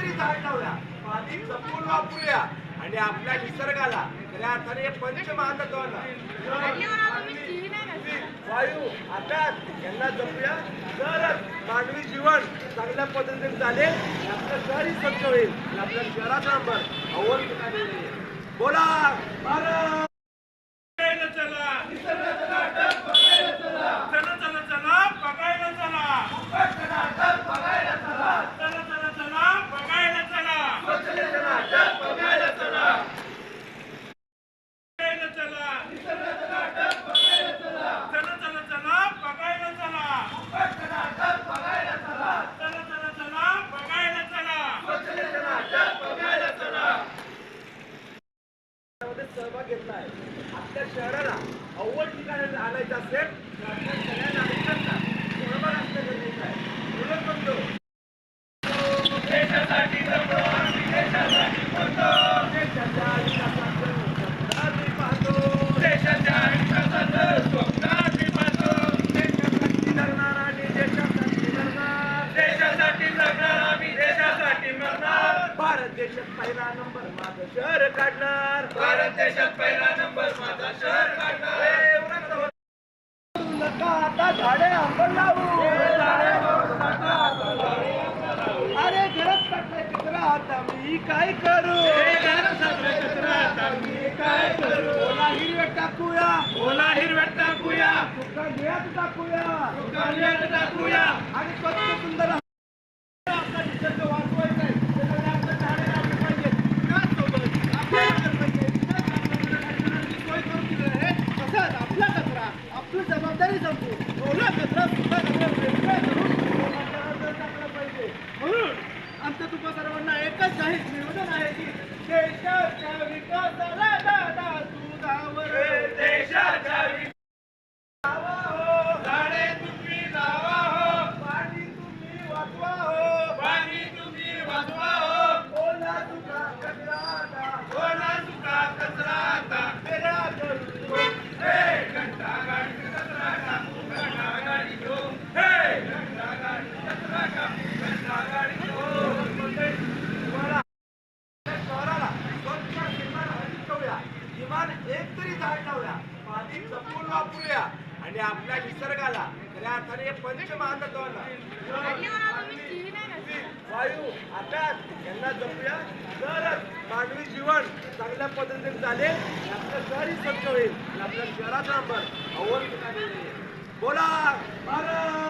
तरी झाड लावूया. पाणी जपून वापरूया. आणि आपल्या निसर्गाला खऱ्या अर्थाने पंचमहातत्वाला वायू आकाश यांना जपूया. तरच मानवी जीवन चांगल्या पद्धतीने चालेल. आपलं शहरही स्वच्छ होईल. आणि आपल्या शहराचा नंबर अव्वल ठिकाणी बोला भारत! घेतला आहे आपल्या शहराला अव्वल ठिकाणी आणायचं असेल पहिला नंबर माझं शहर काढणार. भारत देशात पहिला नंबर माझा शहर काढणार. नका आता झाडे आपण लावू. अरे घरात टाकले कचरा आता मी काय करू? काय करू? ओला हिरव्या टाकूया. ओला हिरव्यात टाकूया. सुका निळ्यात टाकूया. टाकूया. आणि स्वच्छ सुंदर आपला निसर्ग वाचवायचा आहे त्यासाठी आपण झाडे लावली पाहिजे त्याचसोबत आपल्याला जर पाहिजे इतर कामगारांची सोय करून दिली आहे तसंच आपला कचरा आपली जबाबदारी समजून ओला कचरा सुका कचरा वेगळा करून ओला टाकला पाहिजे म्हणून आमचं तुम्हा सर्वांना एकच जाहीर निवेदन आहे की देशाच्या विकासाला एक तरी जपून वापरूया. आणि आपल्या निसर्गाला खऱ्या अर्थाने पंचमहातत्वाला. वायू आकाश यांना जपूया. तरच मानवी जीवन चांगल्या पद्धतीने चालेल. आपलं शहरही स्वच्छ होईल. आणि आपल्या शहराचा नंबर अव्वल ठिकाणी बोला भारत!